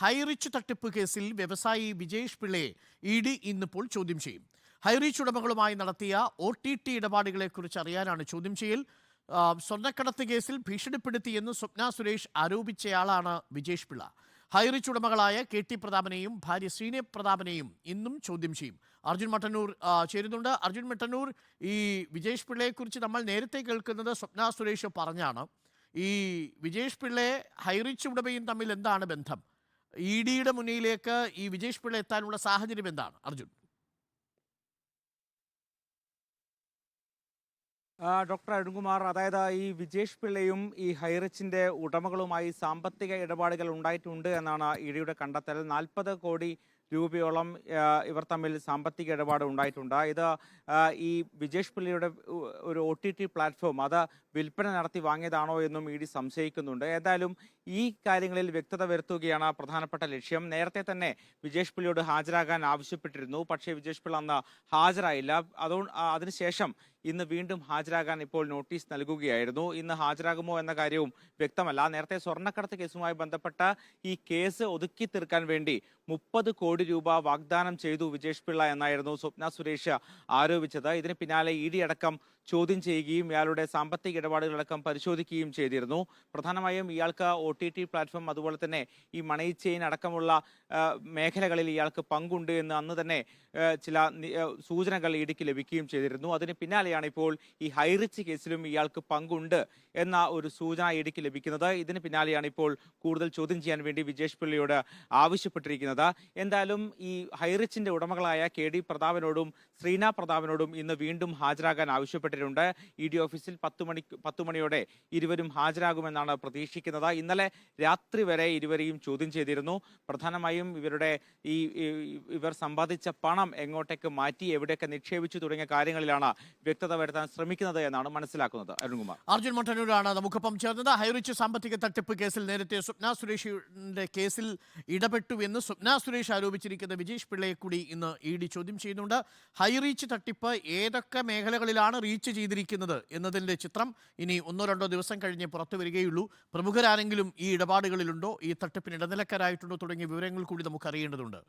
ഹൈറിച്ച് തട്ടിപ്പ് കേസിൽ വ്യവസായി വിജേഷ് പിള്ളയെ ഇ ഡി ഇന്നിപ്പോൾ ചോദ്യം ചെയ്യും. ഹൈറിച്ച് ഉടമകളുമായി നടത്തിയ ഒ ടി ടി ഇടപാടുകളെക്കുറിച്ച് അറിയാനാണ് ചോദ്യം ചെയ്യൽ. സ്വർണക്കടത്ത് കേസിൽ ഭീഷണിപ്പെടുത്തിയെന്ന് സ്വപ്ന സുരേഷ് ആരോപിച്ചയാളാണ് വിജേഷ് പിള്ള. ഹൈറിച്ച് ഉടമകളായ കെ ടി പ്രതാപനെയും ഭാര്യ ശ്രീനെ പ്രതാപനെയും ഇന്നും ചോദ്യം ചെയ്യും. അർജുൻ മട്ടന്നൂർ ചേരുന്നുണ്ട്. അർജുൻ മട്ടന്നൂർ ഈ വിജേഷ് പിള്ളയെക്കുറിച്ച് നമ്മൾ നേരത്തെ കേൾക്കുന്നത് സ്വപ്ന സുരേഷ് പറഞ്ഞാണ്. ഈ വിജേഷ് പിള്ളയെ ഹൈറിച്ച് ഉടമയും തമ്മിൽ എന്താണ് ബന്ധം? ഇ ഡിയുടെ മുന്നിലേക്ക് ഈ വിജേഷ് പിള്ള എത്താനുള്ള സാഹചര്യം എന്താണ്? അർജുൻ. ഡോക്ടർ അരുൺകുമാർ അതായത് ഈ വിജേഷ് പിള്ളയും ഈ ഹൈറച്ചിന്റെ ഉടമകളുമായി സാമ്പത്തിക ഇടപാടുകൾ ഉണ്ടായിട്ടുണ്ട് എന്നാണ് ഇഡിയുടെ കണ്ടെത്തൽ. നാൽപ്പത് കോടി രൂപയോളം ഇവർ തമ്മിൽ സാമ്പത്തിക ഇടപാട് ഉണ്ടായിട്ടുണ്ട്. ഇത് ഈ വിജേഷ് പിള്ളയുടെ ഒരു ഒ ടി ടി പ്ലാറ്റ്ഫോം അത് വിൽപ്പന നടത്തി വാങ്ങിയതാണോ എന്നും ഇ ഡി സംശയിക്കുന്നുണ്ട്. ഏതായാലും ഈ കാര്യങ്ങളിൽ വ്യക്തത വരുത്തുകയാണ് പ്രധാനപ്പെട്ട ലക്ഷ്യം. നേരത്തെ തന്നെ വിജേഷ് പിള്ളയോട് ഹാജരാകാൻ ആവശ്യപ്പെട്ടിരുന്നു. പക്ഷേ വിജേഷ് പിള്ള അന്ന് ഹാജരായില്ല. അതുകൊണ്ട് അതിനുശേഷം ഇന്ന് വീണ്ടും ഹാജരാകാൻ ഇപ്പോൾ നോട്ടീസ് നൽകുകയായിരുന്നു. ഇന്ന് ഹാജരാകുമോ എന്ന കാര്യവും വ്യക്തമല്ല. നേരത്തെ സ്വർണക്കടത്ത് കേസുമായി ബന്ധപ്പെട്ട ഈ കേസ് ഒതുക്കി തീർക്കാൻ വേണ്ടി മുപ്പത് കോടി രൂപ വാഗ്ദാനം ചെയ്തു വിജേഷ് പിള്ള എന്നായിരുന്നു സ്വപ്ന സുരേഷ് ആരോപിച്ചത്. ഇതിന് പിന്നാലെ ഇ ഡി അടക്കം ചോദ്യം ചെയ്യുകയും ഇയാളുടെ സാമ്പത്തിക ഇടപാടുകളടക്കം പരിശോധിക്കുകയും ചെയ്തിരുന്നു. പ്രധാനമായും ഇയാൾക്ക് ഒ ടി ടി പ്ലാറ്റ്ഫോം അതുപോലെ തന്നെ ഈ മണി ചെയിൻ അടക്കമുള്ള മേഖലകളിൽ ഇയാൾക്ക് പങ്കുണ്ട് എന്ന് അന്ന് തന്നെ ചില സൂചനകൾ ഇടുക്കി ലഭിക്കുകയും ചെയ്തിരുന്നു. അതിന് പിന്നാലെയാണ് ഇപ്പോൾ ഈ ഹൈറിച്ച് കേസിലും ഇയാൾക്ക് പങ്കുണ്ട് എന്ന ഒരു സൂചന ഇടുക്കി ലഭിക്കുന്നത്. ഇതിന് പിന്നാലെയാണ് ഇപ്പോൾ കൂടുതൽ ചോദ്യം ചെയ്യാൻ വേണ്ടി വിജേഷ് പിള്ളിയോട് ആവശ്യപ്പെട്ടിരിക്കുന്നത്. എന്തായാലും ഈ ഹൈറിച്ചിന്റെ ഉടമകളായ കെ ഡി പ്രതാപനോടും ശ്രീന പ്രതാപനോടും ഇന്ന് വീണ്ടും ഹാജരാകാൻ ആവശ്യപ്പെട്ടിട്ടുണ്ട് ഇ ഡി ഓഫീസിൽ പത്ത് മണി പത്ത് മണിയോടെ ഇരുവരും ഹാജരാകുമെന്നാണ് പ്രതീക്ഷിക്കുന്നത്. ഇന്നലെ രാത്രി വരെ ഇരുവരെയും ചോദ്യം ചെയ്തിരുന്നു. പ്രധാനമായും ഇവരുടെ ഈ- ഇവർ സമ്പാദിച്ച പണം എങ്ങോട്ടേക്ക് മാറ്റി എവിടെയൊക്കെ നിക്ഷേപിച്ചു തുടങ്ങിയ കാര്യങ്ങളിലാണ് വ്യക്തത വരുത്താൻ ശ്രമിക്കുന്നത് എന്നാണ് മനസ്സിലാക്കുന്നത്. അരുൺകുമാർ. അർജുൻ മട്ടന്നൂരാണ് നമുക്കൊപ്പം ചേർന്നത്. ഹൈറിച്ച് സാമ്പത്തിക തട്ടിപ്പ് കേസിൽ നേരത്തെ സ്വപ്ന സുരേഷിന്റെ കേസിൽ ഇടപെട്ടു എന്ന് സ്വപ്ന സുരേഷ് ആരോപിച്ചിരിക്കുന്ന വിജേഷ് പിള്ളയെ കൂടി ഇന്ന് ഇ ഡി ചോദ്യം ചെയ്യുന്നുണ്ട്. ഹൈറീച്ച് തട്ടിപ്പ് ഏതൊക്കെ മേഖലകളിലാണ് റീച്ച് ചെയ്തിരിക്കുന്നത് എന്നതിന്റെ ചിത്രം ഇനി ഒന്നോ രണ്ടോ ദിവസം കഴിഞ്ഞേ പുറത്തു വരികയുള്ളൂ. പ്രമുഖരാരെങ്കിലും ഈ ഇടപാടുകളിലുണ്ടോ? ഈ തട്ടിപ്പിന് ഇടനിലക്കാരായിട്ടുണ്ടോ? തുടങ്ങിയ വിവരങ്ങൾ കൂടി നമുക്ക് അറിയേണ്ടതുണ്ട്